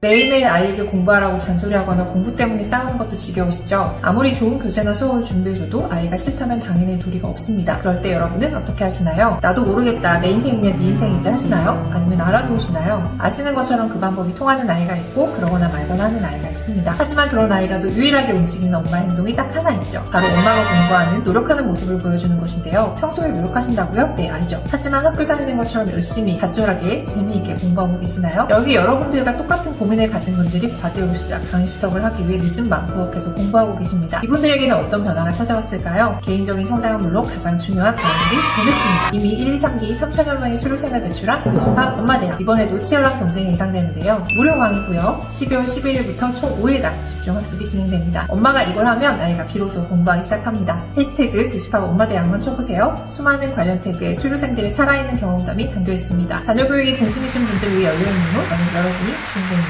매일매일 아이에게 공부하라고 잔소리하거나 공부 때문에 싸우는 것도 지겨우시죠? 아무리 좋은 교재나 수업을 준비해줘도 아이가 싫다면 당연히 도리가 없습니다. 그럴 때 여러분은 어떻게 하시나요? 나도 모르겠다. 내 인생이면 네 인생이지 하시나요? 아니면 알아놓으시나요? 아시는 것처럼 그 방법이 통하는 아이가 있고 그러거나 말거나 하는 아이가 있습니다. 하지만 그런 아이라도 유일하게 움직이는 엄마의 행동이 딱 하나 있죠. 바로 엄마가 공부하는 노력하는 모습을 보여주는 것인데요. 평소에 노력하신다고요? 네, 알죠. 하지만 학교 다니는 것처럼 열심히, 간절하게, 재미있게 공부하고 계시나요? 여기 여러분들과 똑같은 고민을 가진 분들이 과제로 시작, 강의 수석을 하기 위해 늦은 맘 부업해서 공부하고 계십니다. 이분들에게는 어떤 변화가 찾아왔을까요? 개인적인 성장은 물론 가장 중요한 다음들이 보겠습니다. 이미 1, 2, 3기 3천여 명의 수료생을 배출한 교신밥 엄마대학. 이번에도 치열한 경쟁이 예상되는데요. 무료 강의고요. 12월 11일부터 총 5일간 집중 학습이 진행됩니다. 엄마가 이걸 하면 아이가 비로소 공부하기 시작합니다. 해시태그 교신밥 엄마대학만 쳐보세요. 수많은 관련 태그에 수료생들의 살아있는 경험담이 담겨 있습니다. 자녀 교육에 진심이신 분들 위해 열려있는 문, 여러분이 주인공입니다.